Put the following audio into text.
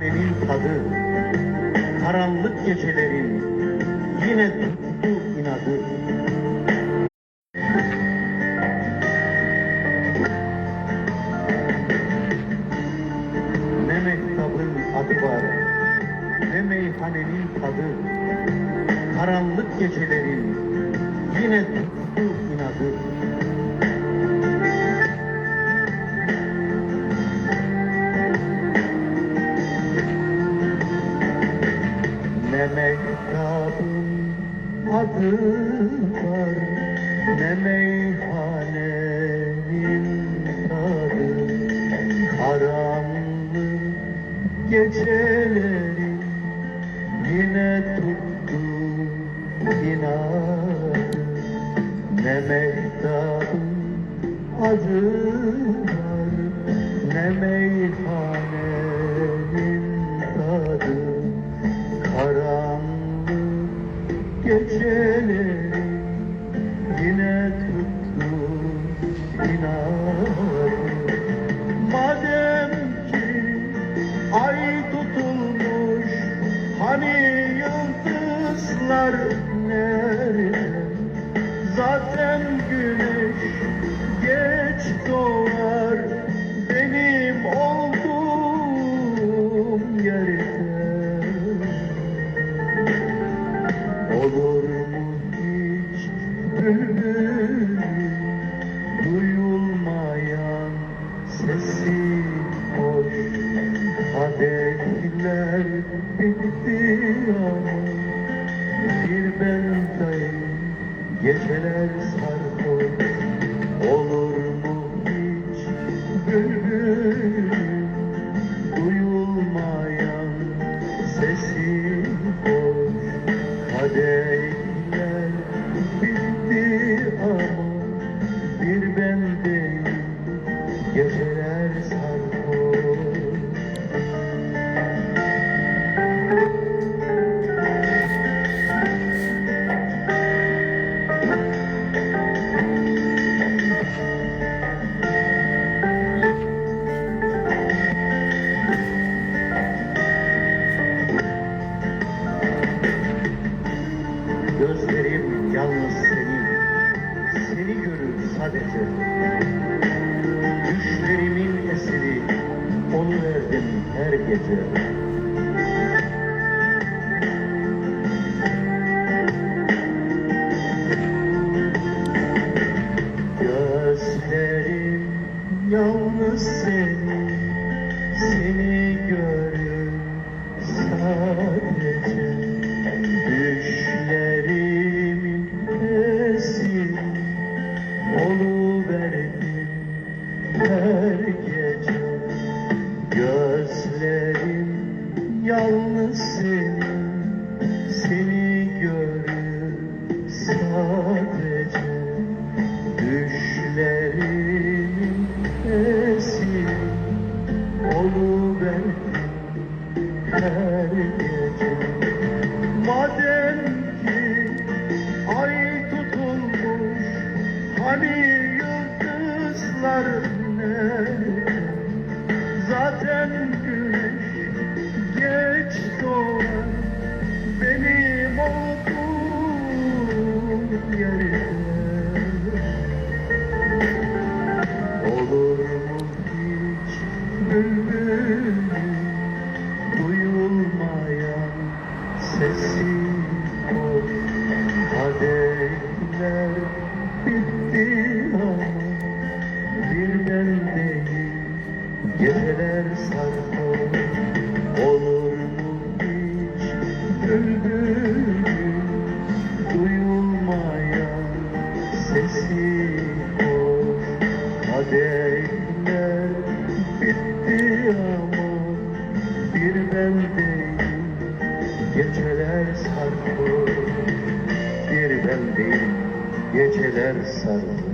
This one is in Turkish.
Benim tadı, karanlık gecelerin yine tuttu inadı. Ne mektabın adı var, ne meyhanenin tadı. Karanlık gecelerin yine tuttu inadı. Adı var Ne meyhanenin tadı Karanlık gecelerin Yine tuttu inadı Ne mektabın adı var Ne Madem ki ay tutulmuş hani yıldızlar nerede? Zaten güneş geç doğar benim olduğum yerde. Olur mu hiç bülbül Kadehler bitti ama bir bendayım geceler sarhoş. Olur mu hiç bülbül? Duyulmayan sesi hoş Kadehler bitti ama bir bendeyim geceler sarhoş sadece. Düşlerimin esiri, onu verdim her gece. Gözlerim yalnız seni, sadece Düşlerimin esiri oluverdim her gece Madem ki ay tutulmuş hani yıldızlar nerede? Zaten Kadehler bitti ama bir ben değil geceler sarhoş Olur mu hiç bülbül duyulmayan sesi hoş. Kadehler bitti ama bir ben değil Geceler sarhoş Geceler sarhoş